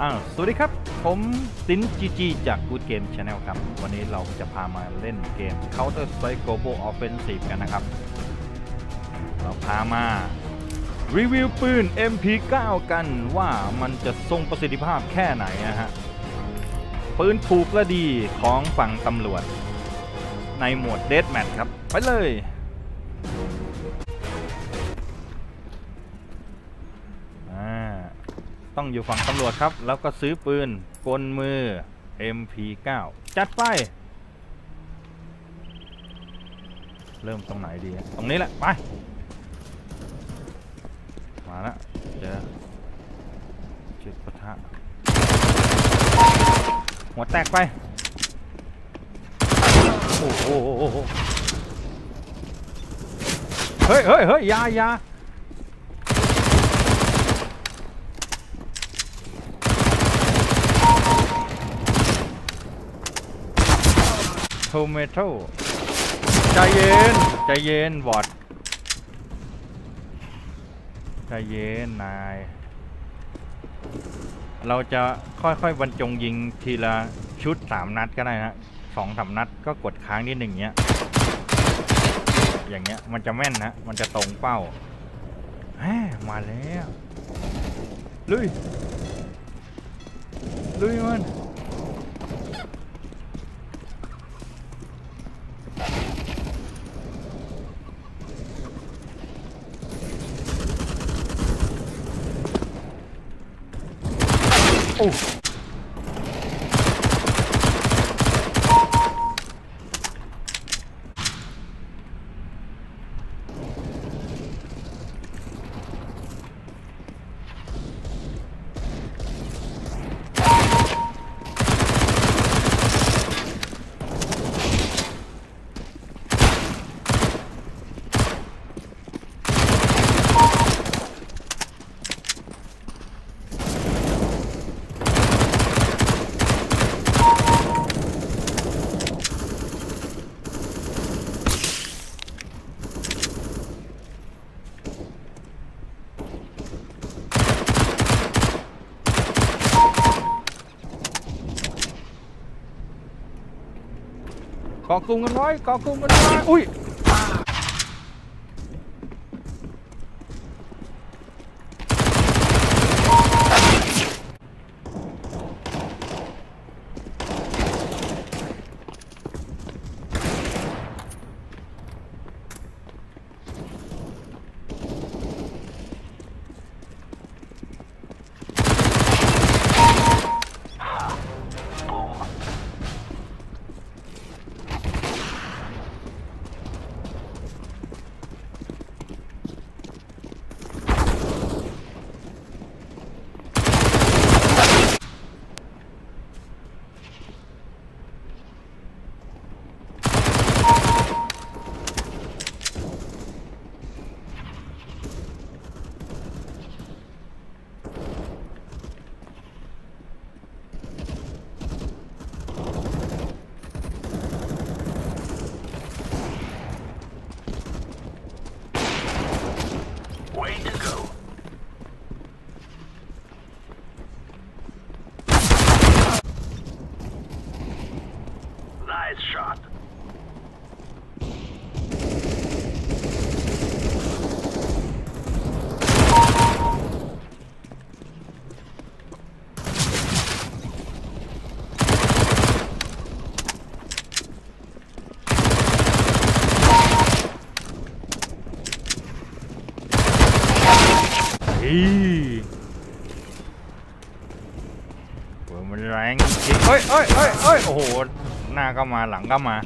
อ้าสวัสดีครับ ผมสินจีจีจาก Good Game Channel ครับ วันนี้เราจะพามาเล่นเกม Counter Strike Global Offensive กันนะครับ เราพามารีวิวปืน MP9 กันว่ามันจะทรงประสิทธิภาพแค่ไหนนะฮะ ปืนถูกและดีของฝั่งตำรวจ ในหมวด Deathmatch ครับ ไปเลย ต้องอยู่ฝั่งตำรวจครับ แล้วก็ซื้อปืนกลมือ MP9 จัดไป เริ่มตรงไหนดี ตรงนี้แหละ ไป มาล้วเจอจุดปะทะ หัวแตกไป โอ้โหเฮ้ยเฮ้ยเฮ้ยยายา ทเมโตใจเย็น ใจเย็นบอดใจเย็นนาย เราจะค่อยๆบรรจงยิงทีละชุดสามนัดก็ได้นะสองสามนัดก็กดค้างนิดหนึ่งเงี้ย อย่างเงี้ยมันจะแม่นนะ มันจะตรงเป้าแหมมาแล้ว ลุย ลุยมัน โเกาะกลุ่มกันไว้เกาะกลุ่มกันไว้อุ้ย Way to go. Nice shot. อีเปิด มันแรงจริงเอ้ยเอ้ยเอ้ยเอ้ยโอ้โห หน้าก็มาหลังก็มา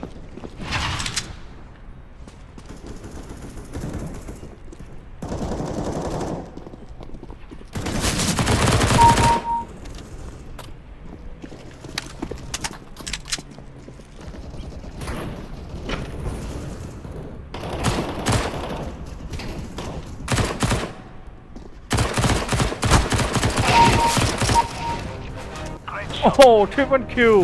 โอ้โหทริปเปิลคิว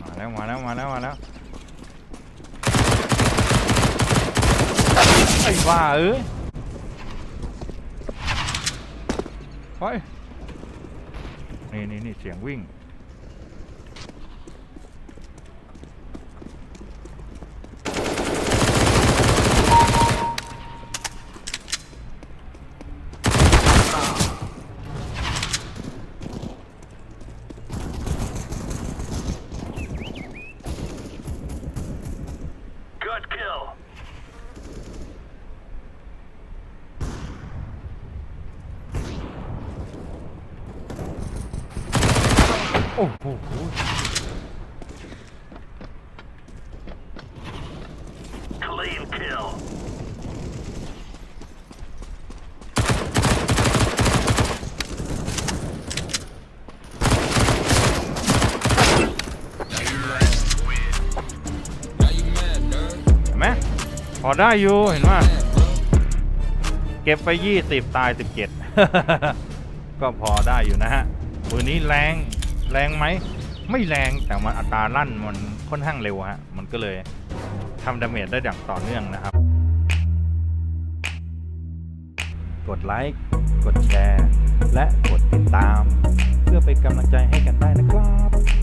มาแล้วมาแล้วมาแล้วมาแล้วไอ้บ้าเอ้ยไป นี่นี่นี่เสียงวิ่ง Good kill. โอ้โห Clean kill. เห็นไหมพอได้อยู่เห็นว่าเก็บไปยี่สิบตายสิบเจ็ดก็พอได้อยู่นะฮะปืนนี้แรง แรงไหม ไม่แรงแต่มันอัตราลั่นมันค่อนข้างเร็วฮะ มันก็เลยทำดาเมจได้อย่างต่อเนื่องนะครับ กดไลค์ กดแชร์ และกดติดตาม เพื่อเป็นกำลังใจให้กันได้นะครับ